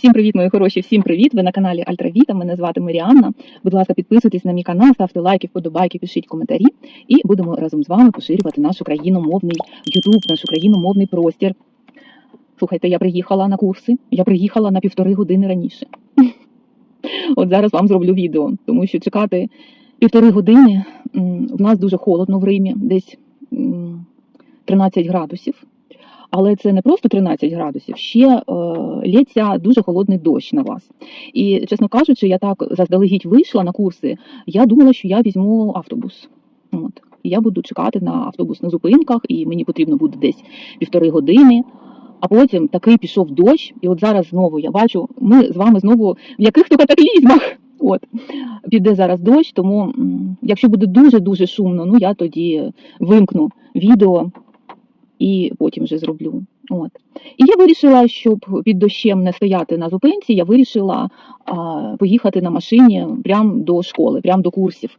Всім привіт, мої хороші, всім привіт! Ви на каналі Альтравіта. Мене звати Маріанна. Будь ласка, підписуйтесь на мій канал, ставте лайки, вподобайки, пишіть коментарі, і будемо разом з вами поширювати наш україномовний Ютуб, наш україномовний простір. Слухайте, я приїхала на курси, я приїхала на півтори години раніше. От зараз вам зроблю відео, тому що чекати півтори години в нас дуже холодно в Римі, десь 13 градусів. Але це не просто 13 градусів, ще е, лється дуже холодний дощ на вас. І, чесно кажучи, я так заздалегідь вийшла на курси. Я думала, що я візьму автобус. От. Я буду чекати на автобус на зупинках, і мені потрібно буде десь півтори години. А потім такий пішов дощ, і от зараз знову я бачу, ми з вами знову в яких-то катаклізмах. От піде зараз дощ, тому якщо буде дуже дуже шумно, ну я тоді вимкну відео і потім вже зроблю. От. І я вирішила, щоб під дощем не стояти на зупинці, я вирішила а, поїхати на машині прямо до школи, прямо до курсів.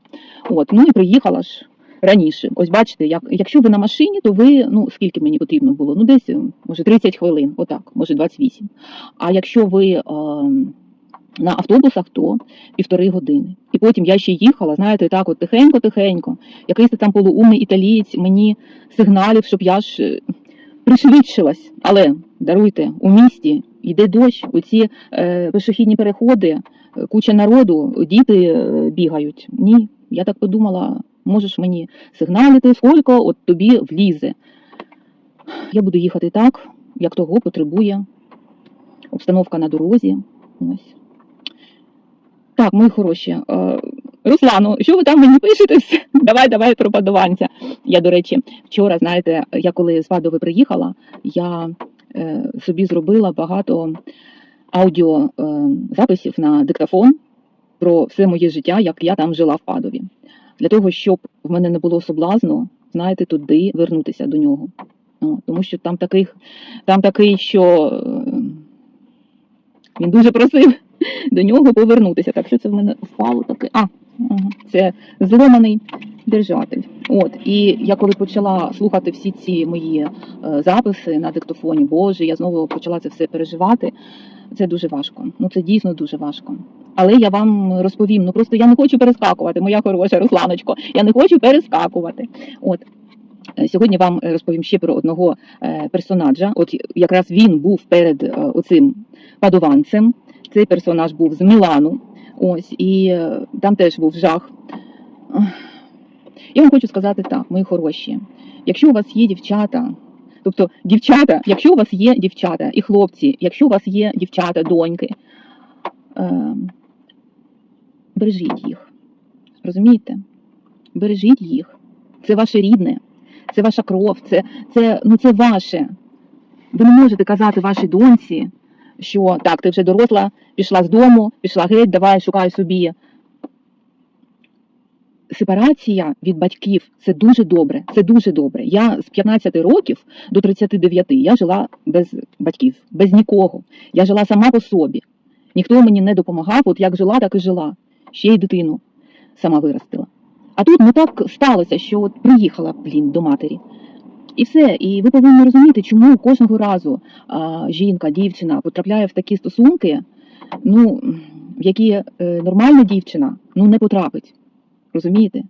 От. Ну і приїхала ж раніше. Ось бачите, як, якщо ви на машині, то ви, ну скільки мені потрібно було? Ну, десь, може, 30 хвилин, отак, може 28. А якщо ви. А, на автобусах то півтори години. І потім я ще їхала, знаєте, так от тихенько-тихенько. Якийсь там полуумний італієць мені сигналів, щоб я ж е, пришвидшилась. Але даруйте, у місті йде дощ, оці е, пішохідні переходи, е, куча народу, діти е, бігають. Ні, я так подумала, можеш мені сигналити, скільки от тобі влізе. Я буду їхати так, як того потребує обстановка на дорозі. Ось. Так, мої хороші. Е, Руслану, що ви там мені пишете? Давай, давай про падованця. Я, до речі, вчора, знаєте, я коли з Падови приїхала, я е, собі зробила багато аудіо е, на диктофон про все моє життя, як я там жила в Падові. Для того, щоб в мене не було соблазну, знаєте, туди вернутися до нього. О, тому що там таких, там такий, що е, він дуже просив до нього повернутися. Так що це в мене впало таке. А, це зломаний держатель. От, і я коли почала слухати всі ці мої е, записи на диктофоні, Боже, я знову почала це все переживати. Це дуже важко. Ну це дійсно дуже важко. Але я вам розповім. Ну просто я не хочу перескакувати, моя хороша Русланочко. Я не хочу перескакувати. От. Е, Сьогодні вам розповім ще про одного е, персонажа. От якраз він був перед оцим падованцем. Цей персонаж був з Мілану. Ось, і е, там теж був жах. Я вам хочу сказати так, мої хороші. Якщо у вас є дівчата, тобто дівчата, якщо у вас є дівчата і хлопці, якщо у вас є дівчата, доньки, е, бережіть їх. Розумієте? Бережіть їх. Це ваше рідне, це ваша кров, це, це, ну, це ваше. Ви не можете казати вашій доньці, що так, ти вже доросла, пішла з дому, пішла геть, давай шукай собі. Сепарація від батьків це дуже добре. Це дуже добре. Я з 15 років до 39 я жила без батьків, без нікого. Я жила сама по собі. Ніхто мені не допомагав. От як жила, так і жила. Ще й дитину сама виростила. А тут ну так сталося, що от приїхала блін до матері. І все. І ви повинні розуміти, чому кожного разу а, жінка, дівчина потрапляє в такі стосунки, ну, в які е, нормальна дівчина ну, не потрапить. Розумієте?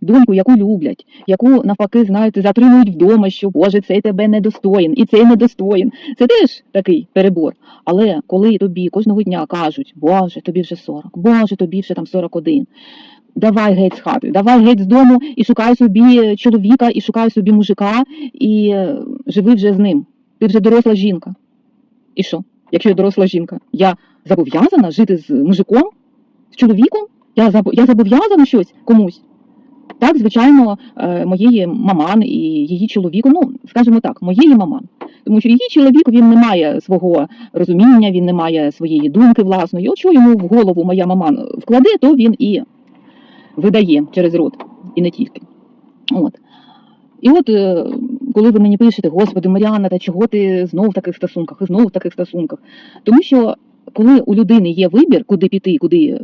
Доньку, яку люблять, яку навпаки, знаєте, затримують вдома, що Боже, цей тебе недостоїн, і цей недостоїн. Це теж такий перебор. Але коли тобі кожного дня кажуть, Боже, тобі вже 40, Боже, тобі вже там 41, давай геть з хати, давай геть з дому і шукай собі чоловіка, і шукай собі мужика, і е, живи вже з ним. Ти вже доросла жінка. І що? Якщо я доросла жінка, я зобов'язана жити з мужиком, з чоловіком? Я зобов'язана щось комусь. Так, звичайно, е, моєї маман і її чоловіку, ну, скажімо так, моєї маман. Тому що її чоловік він не має свого розуміння, він не має своєї думки власної. От що йому в голову моя маман вкладе, то він і видає через рот, і не тільки. От. І от, е, коли ви мені пишете, Господи, Маріанна, та чого ти знов в таких стосунках, і знов в таких стосунках? Тому що коли у людини є вибір, куди піти, куди е,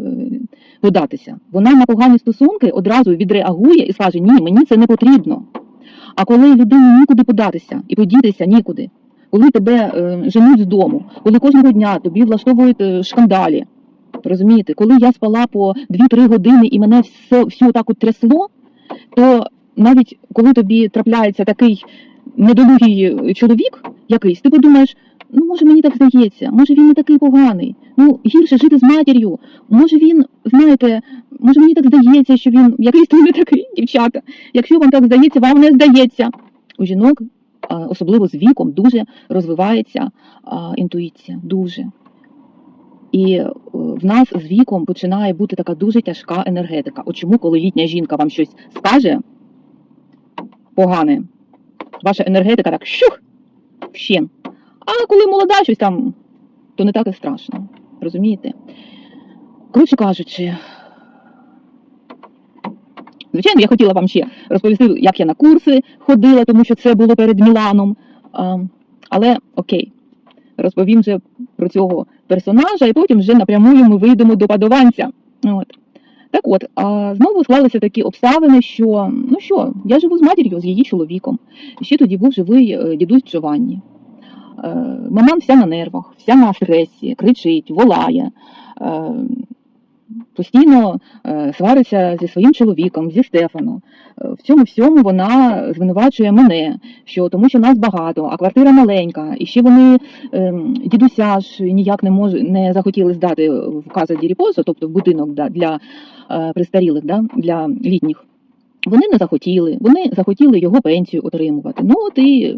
податися, вона на погані стосунки одразу відреагує і скаже, ні, мені це не потрібно. А коли людині нікуди податися і подітися нікуди, коли тебе е, женуть з дому, коли кожного дня тобі влаштовують шкандалі. Розумієте, коли я спала по 2-3 години і мене все, всю так от трясло, то навіть коли тобі трапляється такий недолугий чоловік якийсь, ти подумаєш, ну може мені так здається, може він не такий поганий. Ну гірше жити з матір'ю. Може він, знаєте, може мені так здається, що він якийсь то не такий, дівчата. Якщо вам так здається, вам не здається. У жінок, особливо з віком, дуже розвивається інтуїція. Дуже. І е, в нас з віком починає бути така дуже тяжка енергетика. От чому, коли літня жінка вам щось скаже погане, ваша енергетика так щух, вщен. А коли молода щось там, то не так і страшно. Розумієте? Коротше кажучи, звичайно, я хотіла вам ще розповісти, як я на курси ходила, тому що це було перед Міланом. Але окей, розповім вже про цього персонажа, і потім вже напрямую ми вийдемо до падованця. От. Так от, а знову склалися такі обставини, що ну що, я живу з матір'ю, з її чоловіком. Ще тоді був живий е, дідусь Джованні. Е, Маман вся на нервах, вся на стресі, кричить, волає. Постійно е, свариться зі своїм чоловіком, зі Стефаном. Е, В цьому всьому вона звинувачує мене, що тому що нас багато, а квартира маленька, і ще вони ем, дідуся ж ніяк не може не захотіли здати в каза Діріпосо, тобто в будинок для е, престарілих, да, для літніх. Вони не захотіли, вони захотіли його пенсію отримувати. Ну от і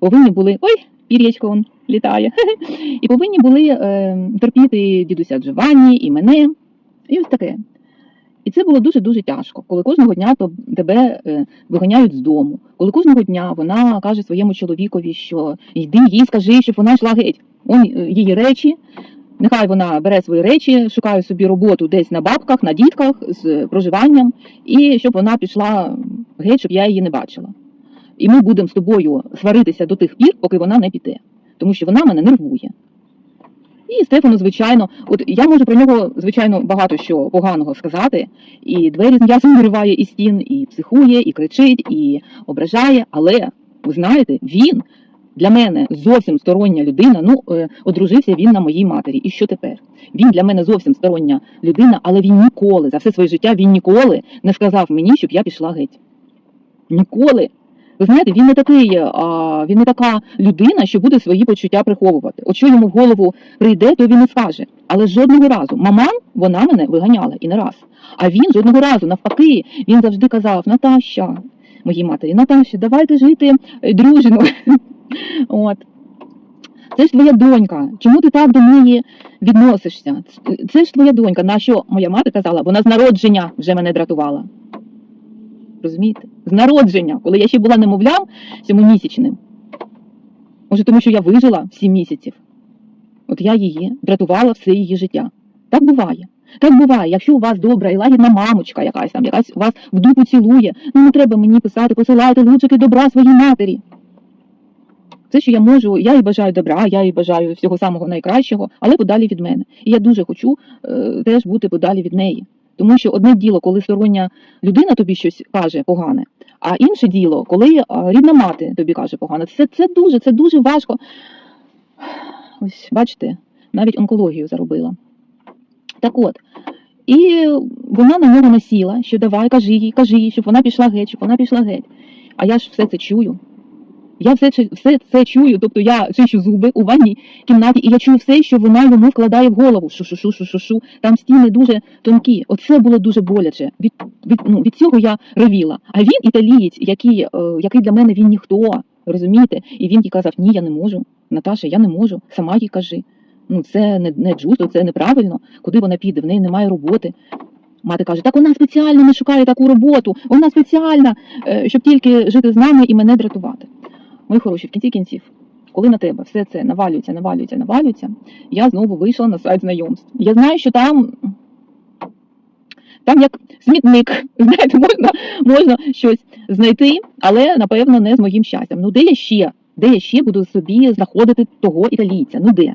повинні були. Ой, пір'ячко он літає. І повинні були е, терпіти дідуся Джованні і мене. І ось таке. І це було дуже-дуже тяжко, коли кожного дня то тебе е, виганяють з дому, коли кожного дня вона каже своєму чоловікові, що йди їй, скажи, щоб вона йшла геть. Он е, її речі. Нехай вона бере свої речі, шукає собі роботу десь на бабках, на дітках з проживанням, і щоб вона пішла геть, щоб я її не бачила. І ми будемо з тобою сваритися до тих пір, поки вона не піде, тому що вона мене нервує. І Стефану, звичайно, от я можу про нього, звичайно, багато що поганого сказати. І двері з м'ясом вириває із стін, і психує, і кричить, і ображає. Але ви знаєте, він для мене зовсім стороння людина. Ну, е, одружився він на моїй матері. І що тепер? Він для мене зовсім стороння людина, але він ніколи за все своє життя він ніколи не сказав мені, щоб я пішла геть. Ніколи. Ви знаєте, він не такий, а, він не така людина, що буде свої почуття приховувати. От що йому в голову прийде, то він і скаже. Але жодного разу маман вона мене виганяла і не раз. А він жодного разу, навпаки, він завжди казав: Наташа, моїй матері, Наташа, давайте жити е, дружно. От. Це ж твоя донька. Чому ти так до неї відносишся? Це ж твоя донька. На що моя мати казала, вона з народження вже мене дратувала. Розумієте? З народження, коли я ще була немовлям сьомомісячним. Може, тому що я вижила сім місяців. От я її дратувала все її життя. Так буває. Так буває, якщо у вас добра і лагідна мамочка якась там, якась вас в дупу цілує, ну не треба мені писати, посилайте лучики добра своїй матері. Це, що я можу, я їй бажаю добра, я їй бажаю всього самого найкращого, але подалі від мене. І я дуже хочу е, теж бути подалі від неї. Тому що одне діло, коли стороння людина тобі щось каже погане, а інше діло, коли рідна мати тобі каже погане. Це, це дуже, це дуже важко. Ось, бачите, навіть онкологію заробила. Так от, і вона на нього насіла, що давай, кажи їй, кажи їй, щоб вона пішла геть, щоб вона пішла геть. А я ж все це чую. Я все, все це чую, тобто я чищу зуби у ванній кімнаті, і я чую все, що вона йому вкладає в голову. Шу-шу-шу, шу-шу-шу. Там стіни дуже тонкі. Оце було дуже боляче. Від, від, ну, від цього я ревіла. А він італієць, який, е, який для мене він ніхто, розумієте? І він їй казав: Ні, я не можу. Наташа, я не можу. Сама їй кажи. Ну, це не, не джусто, це неправильно. Куди вона піде? В неї немає роботи. Мати каже, так вона спеціально не шукає таку роботу, вона спеціальна, е, щоб тільки жити з нами і мене дратувати. Мої хороші, в кінці кінців, коли на тебе все це навалюється, навалюється, навалюється, я знову вийшла на сайт знайомств. Я знаю, що там, там як смітник, знаєте, можна, можна щось знайти, але напевно не з моїм щастям. Ну де я ще? Де я ще буду собі знаходити того італійця? Ну де?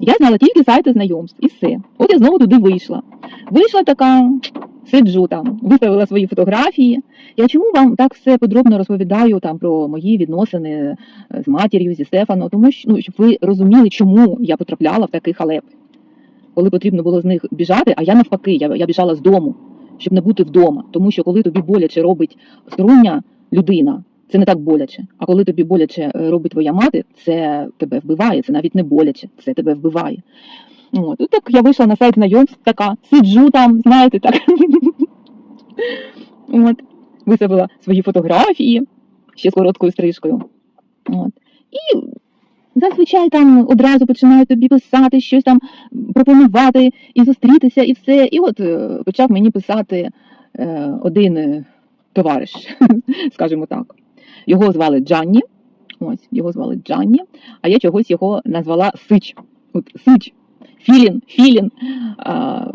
Я знала тільки сайти знайомств і все. От я знову туди вийшла. Вийшла така, сиджу там, виставила свої фотографії. Я чому вам так все подробно розповідаю там про мої відносини е, з матір'ю, зі Стефаном? Тому що ну, щоб ви розуміли, чому я потрапляла в такий халеп. Коли потрібно було з них біжати, а я навпаки, я, я біжала з дому, щоб не бути вдома. Тому що коли тобі боляче робить стороння людина, це не так боляче. А коли тобі боляче е, робить твоя мати, це тебе вбиває, це навіть не боляче, це тебе вбиває. От, і так я вийшла на сайт знайомств, така сиджу там, знаєте, так. От, виставила свої фотографії ще з короткою стрижкою. От. І зазвичай там одразу починають тобі писати, щось там пропонувати і зустрітися, і все. І от е, почав мені писати е, один е, товариш, скажімо так. Його звали Джанні. Ось, його звали Джанні, а я чогось його назвала Сич. От Сич. Філін, Філін. А,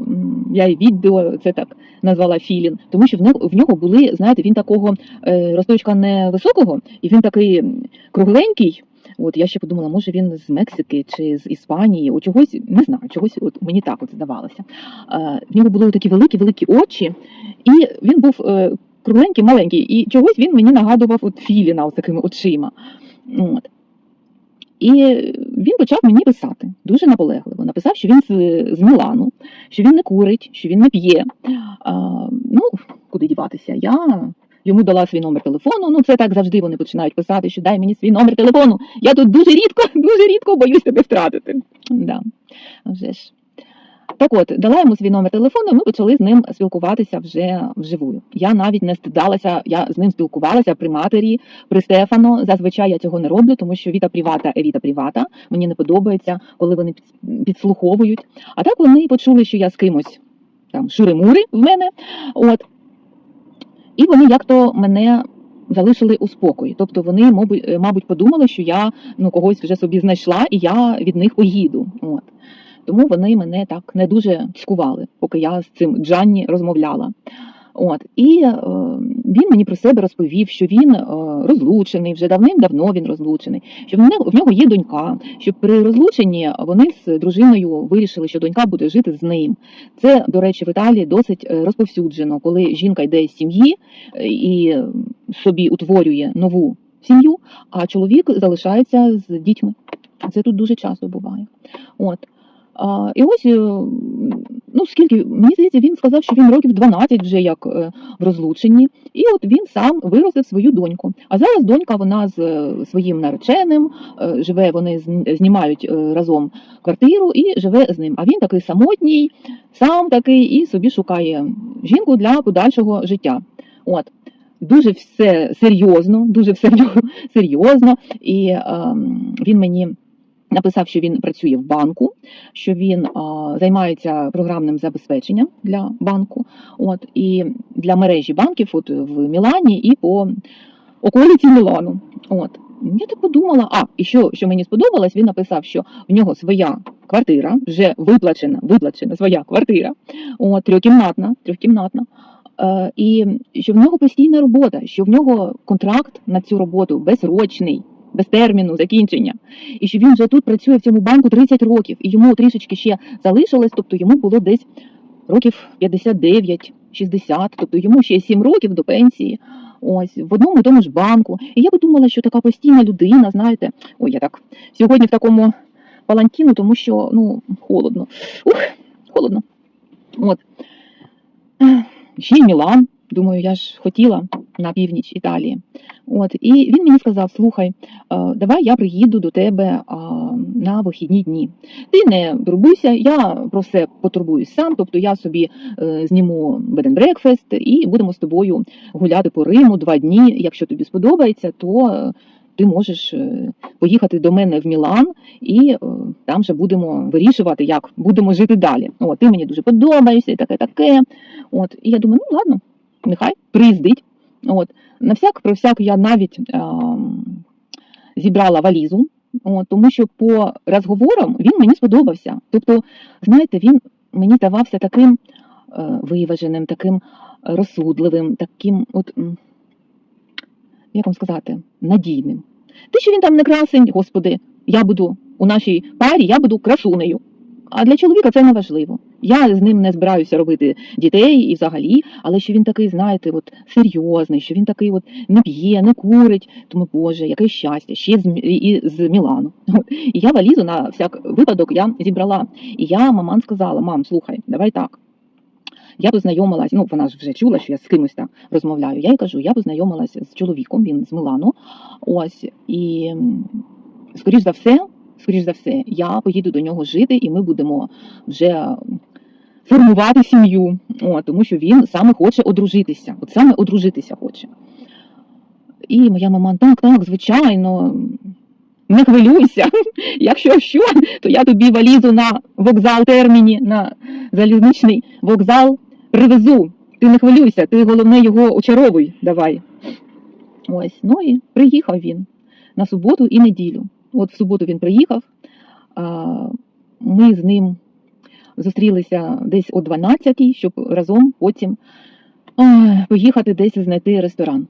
я і відео це так назвала Філін, тому що в нього, були, знаєте, він такого е, росточка невисокого, і він такий кругленький. От я ще подумала, може він з Мексики чи з Іспанії, от чогось не знаю, чогось от мені так от здавалося. В нього були такі великі великі очі, і він був е, кругленький, маленький, і чогось він мені нагадував от Філіна з такими очима. От. І він почав мені писати дуже наполегливо. Написав, що він з, з Мілану, що він не курить, що він не п'є. Ну, куди діватися? Я йому дала свій номер телефону. Ну, це так завжди вони починають писати, що дай мені свій номер телефону. Я тут дуже рідко, дуже рідко боюсь тебе втратити. Да. Вже ж. Так от, дала йому свій номер телефону, і ми почали з ним спілкуватися вже вживую. Я навіть не стидалася, я з ним спілкувалася при матері, при Стефано. Зазвичай я цього не роблю, тому що віта привата е віта привата. Мені не подобається, коли вони підслуховують. А так вони почули, що я з кимось там шури-мури в мене. От. І вони як-то мене залишили у спокої. Тобто вони, е, мабуть, подумали, що я ну, когось вже собі знайшла, і я від них поїду. От. Тому вони мене так не дуже цькували, поки я з цим Джанні розмовляла. От і е, він мені про себе розповів, що він е, розлучений, вже давним-давно він розлучений, що в нього, в нього є донька, що при розлученні вони з дружиною вирішили, що донька буде жити з ним. Це, до речі, в Італії досить е, розповсюджено, коли жінка йде з сім'ї е, і собі утворює нову сім'ю, а чоловік залишається з дітьми. Це тут дуже часто буває. От. А, і ось, е, ну скільки, мені здається, він сказав, що він років 12 вже як е, в розлученні, і от він сам виростив свою доньку. А зараз донька вона з е, своїм нареченим, е, живе, вони знімають е, разом квартиру і живе з ним. А він такий самотній, сам такий, і собі шукає жінку для подальшого життя. От. Дуже все серйозно, дуже все серйозно. І ем, він мені написав, що він працює в банку, що він а, займається програмним забезпеченням для банку, от і для мережі банків, от в Мілані і по околиці Мілану. От я так подумала. А і що, що мені сподобалось, він написав, що в нього своя квартира, вже виплачена, виплачена своя квартира, от трьохкімнатна, трьохкімнатна. Е, і що в нього постійна робота, що в нього контракт на цю роботу безрочний, без терміну закінчення, і що він вже тут працює в цьому банку 30 років, і йому трішечки ще залишилось, тобто йому було десь років 59, 60, тобто йому ще 7 років до пенсії. Ось в одному і тому ж банку. І я подумала, що така постійна людина, знаєте, ой, я так сьогодні в такому палантіну, тому що ну холодно. Ух, холодно. От. Ще й Мілан. Думаю, я ж хотіла на північ Італії. От і він мені сказав: слухай, е, давай я приїду до тебе на вихідні дні. Ти не турбуйся, я про все потурбуюсь сам. Тобто я собі е, зніму bed breakfast і будемо з тобою гуляти по Риму два дні. Якщо тобі сподобається, то е, ти можеш е, поїхати до мене в Мілан, і е, там вже будемо вирішувати, як будемо жити далі. От ти мені дуже подобаєшся, і таке таке. От і я думаю, ну ладно, нехай приїздить. От на всяк про всяк я навіть ем, зібрала валізу, от, тому що по розговорам він мені сподобався. Тобто, знаєте, він мені здавався таким е, виваженим, таким розсудливим, таким, от як вам сказати, надійним. Те, що він там не красень, господи, я буду у нашій парі я буду красунею. А для чоловіка це не важливо. Я з ним не збираюся робити дітей і взагалі, але що він такий, знаєте, от серйозний, що він такий от не п'є, не курить. Тому Боже, яке щастя, ще з, і з Мілану. І я валізу на всяк випадок я зібрала. І я маман сказала: мам, слухай, давай так. Я познайомилась, ну вона ж вже чула, що я з кимось там розмовляю. Я їй кажу, я познайомилася з чоловіком, він з Милану. Ось і скоріш за все, скоріш за все, я поїду до нього жити, і ми будемо вже формувати сім'ю. Тому що він саме хоче одружитися. От саме одружитися хоче. І моя мама, так, так, звичайно. Не хвилюйся. Якщо що, то я тобі валізу на вокзал терміні, на залізничний вокзал привезу. Ти не хвилюйся, ти головне його очаровуй давай. Ось, ну і приїхав він на суботу і неділю. От в суботу він приїхав. Ми з ним зустрілися десь о 12-й, щоб разом потім поїхати десь знайти ресторан.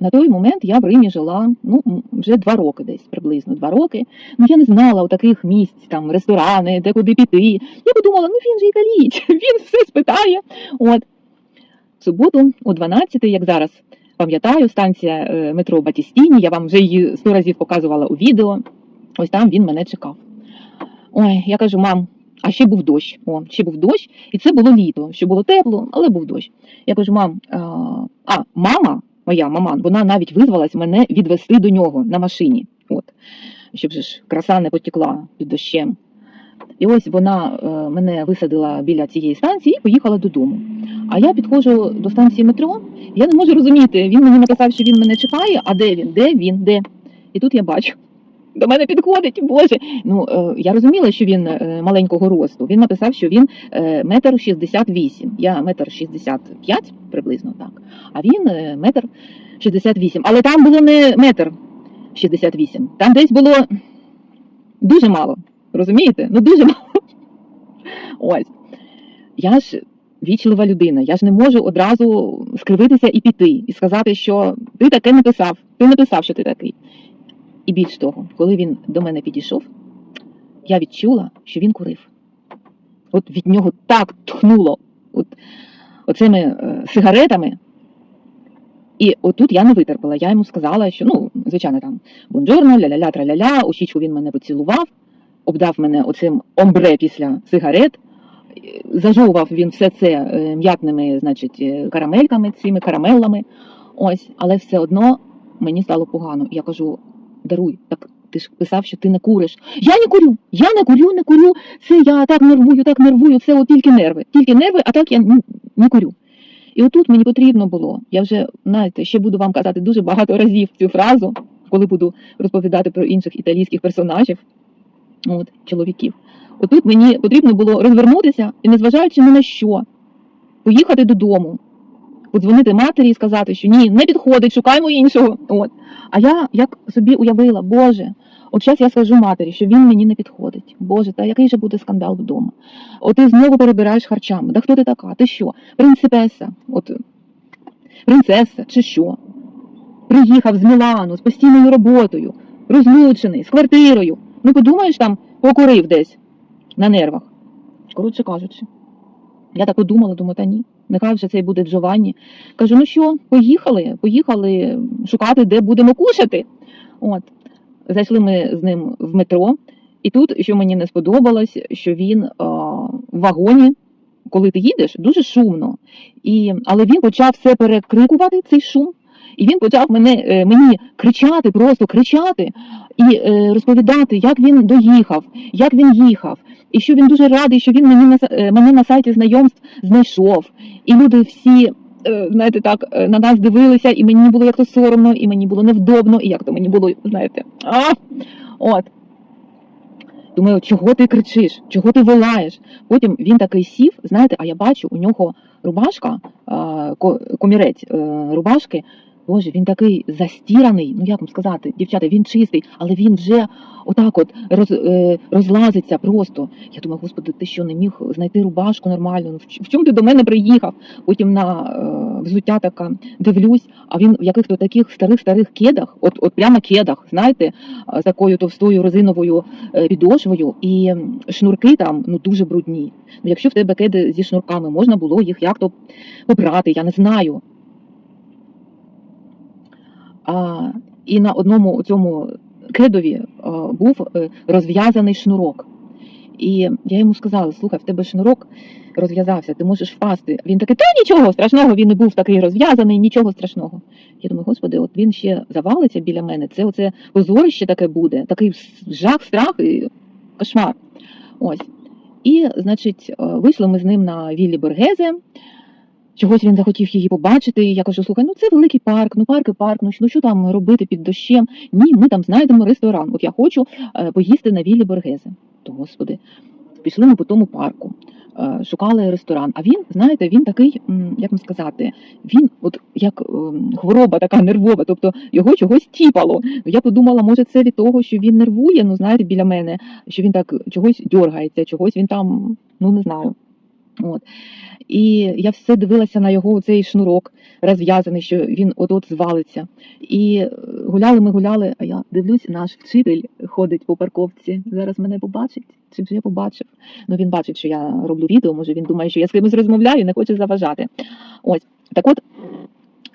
На той момент я в Римі жила ну, вже два роки десь, приблизно два роки. Ну я не знала у таких місць, там ресторани, де куди піти. Я подумала, ну він же італієць, він все спитає. От. В суботу о 12 як зараз пам'ятаю, станція е, метро Батістіні, я вам вже її сто разів показувала у відео. Ось там він мене чекав. Ой, я кажу, мам, а ще був дощ. О, ще був дощ, і це було літо, що було тепло, але був дощ. Я кажу, мам, а, а мама, моя маман, вона навіть визвалась мене відвести до нього на машині. От, щоб ж краса не потекла під дощем. І ось вона е, мене висадила біля цієї станції і поїхала додому. А я підходжу до станції метро, я не можу розуміти. Він мені написав, що він мене чекає, а де він? Де він? Де? І тут я бачу. До мене підходить, Боже. Ну е, я розуміла, що він е, маленького росту. Він написав, що він е, метр шістдесят вісім. Я метр шістдесят п'ять приблизно так. А він метр шістдесят вісім. Але там було не метр шістдесят вісім. Там десь було дуже мало. Розумієте? Ну дуже мало. Ось. Я ж вічлива людина. Я ж не можу одразу скривитися і піти, і сказати, що ти таке не писав, ти не писав, що ти такий. І більш того, коли він до мене підійшов, я відчула, що він курив. От від нього так тхнуло от, оцими е, сигаретами. І отут я не витерпела. Я йому сказала, що ну, звичайно, там бонджорно, ля-ля-ля, траля-ля, у щічку він мене поцілував, обдав мене оцим омбре після сигарет. Зажовував він все це е, м'ятними, значить, е, карамельками, цими карамеллами. Ось, але все одно мені стало погано. Я кажу: даруй, так ти ж писав, що ти не куриш. Я не курю, я не курю, не курю. Це я так нервую, так нервую. Це от тільки нерви. Тільки нерви, а так я не курю. І отут мені потрібно було. Я вже знаєте, ще буду вам казати дуже багато разів цю фразу, коли буду розповідати про інших італійських персонажів, от, чоловіків. Отут мені потрібно було розвернутися і, незважаючи ні на що, поїхати додому, подзвонити матері і сказати, що ні, не підходить, шукаємо іншого. От. А я як собі уявила, Боже, от зараз я скажу матері, що він мені не підходить. Боже, та який же буде скандал вдома? От ти знову перебираєш харчами. Да хто ти така? Ти що? Принципеса, от принцеса чи що? Приїхав з Мілану з постійною роботою, розлучений, з квартирою. Ну, подумаєш, там покурив десь на нервах. Коротше кажучи, я так подумала, думаю, та ні. Нехай вже це буде Джованні. Кажу, ну що, поїхали, поїхали шукати, де будемо кушати. От. Зайшли ми з ним в метро, і тут, що мені не сподобалось, що він а, в вагоні, коли ти їдеш, дуже шумно. І, але він почав все перекрикувати, цей шум. І він почав мене, е, мені кричати, просто кричати і е, розповідати, як він доїхав, як він їхав, і що він дуже радий, що він мені на, е, мене на сайті знайомств знайшов. І люди всі, е, знаєте, так е, на нас дивилися, і мені було як то соромно, і мені було невдобно, і як то мені було, знаєте, а, от. Думаю, чого ти кричиш, чого ти волаєш? Потім він такий сів, знаєте, а я бачу, у нього рубашка, комірець рубашки Боже, він такий застіраний. Ну як вам сказати, дівчата, він чистий, але він вже отак от роз, е, розлазиться просто. Я думаю, господи, ти що не міг знайти рубашку нормальну? Ну, в чому ти до мене приїхав? Потім на е, взуття така дивлюсь, а він в яких-то таких старих старих кедах, от, от прямо кедах, знаєте, з такою товстою резиновою е, підошвою, і шнурки там ну дуже брудні. Ну, якщо в тебе кеди зі шнурками, можна було їх як-то обрати, я не знаю. І на одному цьому кедові а, був е, розв'язаний шнурок. І я йому сказала: слухай, в тебе шнурок розв'язався, ти можеш впасти. Він такий, та нічого страшного, він не був такий розв'язаний, нічого страшного. Я думаю, господи, от він ще завалиться біля мене. Це оце позорище таке буде, такий жах, страх і кошмар. Ось. І, значить, е, вийшли ми з ним на віллі Бергезе. Чогось він захотів її побачити. І я кажу: слухай, ну це великий парк, ну парк і парк, ну що- ну там робити під дощем? Ні, ми там знайдемо ресторан. От я хочу е, поїсти на віллі Бергезе. То господи, пішли ми по тому парку, е, шукали ресторан. А він, знаєте, він такий, як вам сказати, він от як ем, хвороба така нервова, тобто його чогось тіпало. Я подумала, може, це від того, що він нервує, ну знаєте, біля мене, що він так чогось дергається, чогось він там, ну не знаю. От. І я все дивилася на його цей шнурок розв'язаний, що він от-от звалиться. І е, гуляли ми гуляли, а я дивлюсь, наш вчитель ходить по парковці. Зараз мене побачить, чи вже побачив. Ну він бачить, що я роблю відео, може він думає, що я з кимось розмовляю і не хоче заважати. Ось так от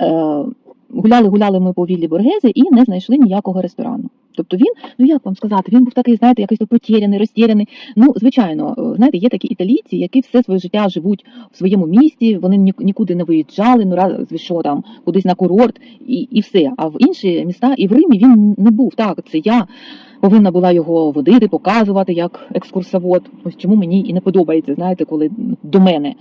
е, гуляли, гуляли ми по віллі Боргезе і не знайшли ніякого ресторану. Тобто він, ну як вам сказати, він був такий, знаєте, якийсь потеряний, розтєрений. Ну, звичайно, е, знаєте, є такі італійці, які все своє життя живуть в своєму місті, вони ні- нікуди не виїжджали, ну разве що там кудись на курорт і, і все. А в інші міста і в Римі він не був. Так, це я повинна була його водити, показувати як екскурсовод. Ось чому мені і не подобається, знаєте, коли до мене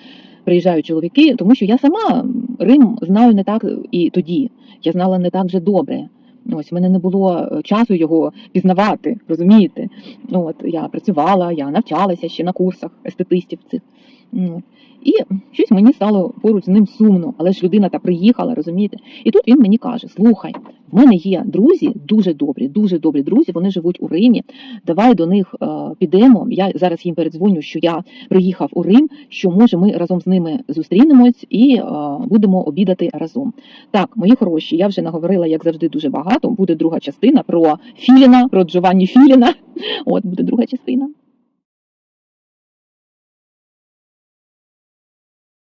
приїжджають чоловіки, тому що я сама Рим знаю не так і тоді. Я знала не так вже добре. Ось в мене не було е, часу його пізнавати, розумієте? Ну, От я працювала, я навчалася ще на курсах естетистів цих. І щось мені стало поруч з ним сумно, але ж людина та приїхала, розумієте? І тут він мені каже: слухай, в мене є друзі, дуже добрі, дуже добрі друзі. Вони живуть у Римі. Давай до них е, підемо. Я зараз їм передзвоню, що я приїхав у Рим, що може ми разом з ними зустрінемось і е, будемо обідати разом. Так, мої хороші, я вже наговорила, як завжди, дуже багато. Буде друга частина про Філіна, про Джованні Філіна. От буде друга частина.